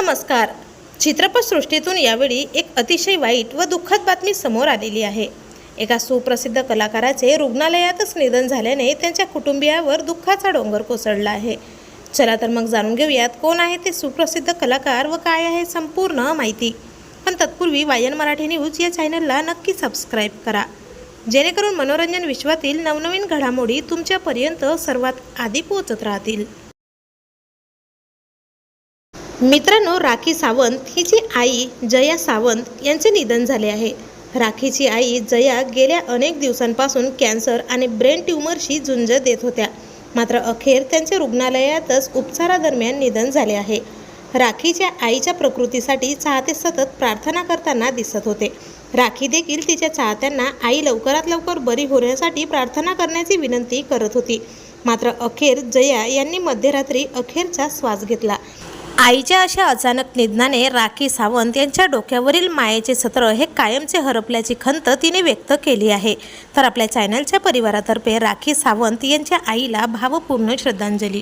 नमस्कार. चित्रपटसृष्टीतून यावेळी एक अतिशय वाईट व दुःखद बातमी समोर आलेली आहे. एका सुप्रसिद्ध कलाकाराचे रुग्णालयातच निधन झाल्याने त्यांच्या कुटुंबियावर दुःखाचा डोंगर कोसळला आहे. चला तर मग जाणून घेऊयात कोण आहे ते सुप्रसिद्ध कलाकार व काय आहे संपूर्ण माहिती. पण तत्पूर्वी वायन मराठी न्यूज या चॅनलला नक्की सबस्क्राईब करा. जेणेकरून मनोरंजन विश्वातील नवनवीन घडामोडी तुमच्यापर्यंत सर्वात आधी पोहोचत राहतील. मित्रांनो राखी सावंत हिची आई जया सावंत यांचे निधन झाले आहे. राखीची आई जया गेल्या अनेक दिवसांपासून कॅन्सर आणि ब्रेन ट्यूमरशी झुंज देत होत्या. मात्र अखेर त्यांचे रुग्णालयातच उपचारादरम्यान निधन झाले आहे. राखीच्या आईच्या प्रकृतीसाठी चाहते सतत प्रार्थना करताना दिसत होते. राखी देखील तिच्या चाहत्यांना आई लवकरात लवकर बरी होण्यासाठी प्रार्थना करण्याची विनंती करत होती. मात्र अखेर जया यांनी मध्यरात्री अखेरचा श्वास घेतला. आईच्या अशा अचानक निधनाने राखी सावंत यांच्या डोक्यावरील मायेचे सत्र हे कायमचे हरपल्याची खंत तिने व्यक्त केली आहे. तर आपल्या चॅनलच्या परिवारातर्फे राखी सावंत यांच्या आईला भावपूर्ण श्रद्धांजली.